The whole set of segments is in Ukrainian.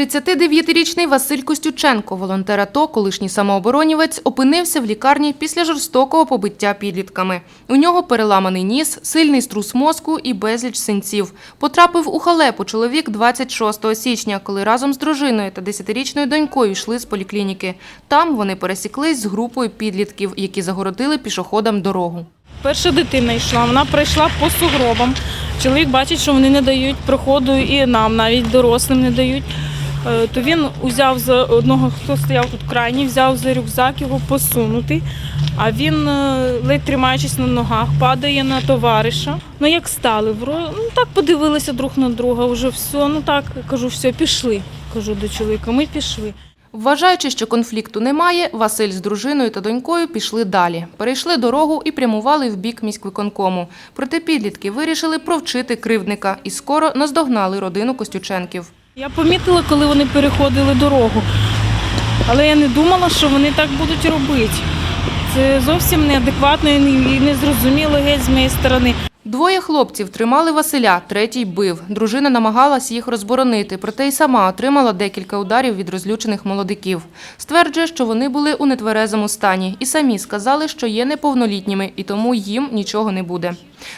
39-річний Василь Костюченко, волонтер АТО, колишній самооборонівець, опинився в лікарні після жорстокого побиття підлітками. У нього переламаний ніс, сильний струс мозку і безліч синців. Потрапив у халепу чоловік 26 січня, коли разом з дружиною та 10-річною донькою йшли з поліклініки. Там вони пересіклись з групою підлітків, які загородили пішоходам дорогу. Перша дитина йшла, вона пройшла по сугробам. Чоловік бачить, що вони не дають проходу і нам, навіть дорослим не дають. Е, То він узяв за одного, хто стояв тут крайній, взяв за рюкзак його посунути. А він, е, ледь тримаючись на ногах, падає на товариша. Ну як стали, ну так подивилися друг на друга, вже все. Ну так кажу, все, пішли. Кажу до чоловіка, ми пішли. Вважаючи, що конфлікту немає, Василь з дружиною та донькою пішли далі. Перейшли дорогу і прямували в бік міськвиконкому. Проте підлітки вирішили провчити кривдника і скоро наздогнали родину Костюченків. Я помітила, коли вони переходили дорогу, але я не думала, що вони так будуть робити. Це зовсім неадекватно і незрозуміло геть з моєї сторони. Двоє хлопців тримали Василя, третій бив. Дружина намагалась їх розборонити, проте й сама отримала декілька ударів від розлючених молодиків. Стверджує, що вони були у нетверезому стані і самі сказали, що є неповнолітніми, і тому їм нічого не буде.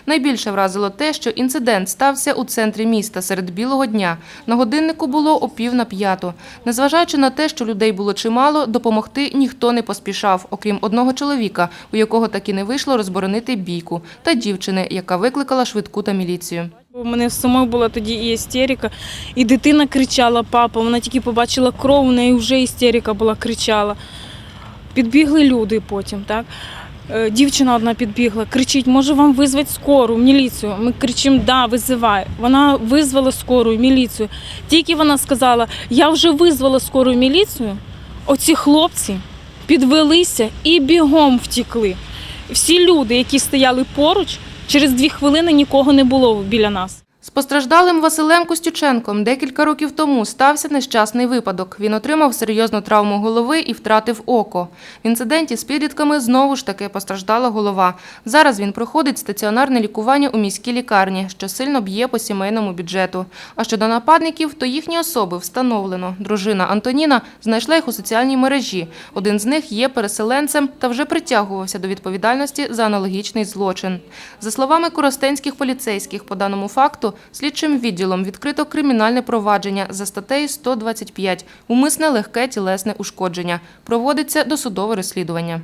Найбільше вразило те, що інцидент стався у центрі міста серед білого дня. На годиннику було о пів на п'яту. Незважаючи на те, що людей було чимало, допомогти ніхто не поспішав, окрім одного чоловіка, у якого так і не вийшло розборонити бійку, та дівчини, яка викликала швидку та міліцію. У мене самої була тоді і істерика, і дитина кричала папа. Вона тільки побачила кров, у неї вже істерика була, кричала. Підбігли люди потім, так? Е, Дівчина одна підбігла, кричить, може вам визвати скору, міліцію. Ми кричимо, да, визивай. Вона визвала скору, міліцію. Тільки вона сказала, я вже визвала скору міліцію, оці хлопці підвелися і бігом втікли. Всі люди, які стояли поруч, через дві хвилини нікого не було біля нас. З постраждалим Василем Костюченком декілька років тому стався нещасний випадок. Він отримав серйозну травму голови і втратив око. В інциденті з підлітками знову ж таки постраждала голова. Зараз він проходить стаціонарне лікування у міській лікарні, що сильно б'є по сімейному бюджету. А щодо нападників, то їхні особи встановлено. Дружина Антоніна знайшла їх у соціальній мережі. Один з них є переселенцем та вже притягувався до відповідальності за аналогічний злочин. За словами коростенських поліцейських, по даному факту слідчим відділом відкрито кримінальне провадження за статтею 125 «Умисне легке тілесне ушкодження». Проводиться досудове розслідування.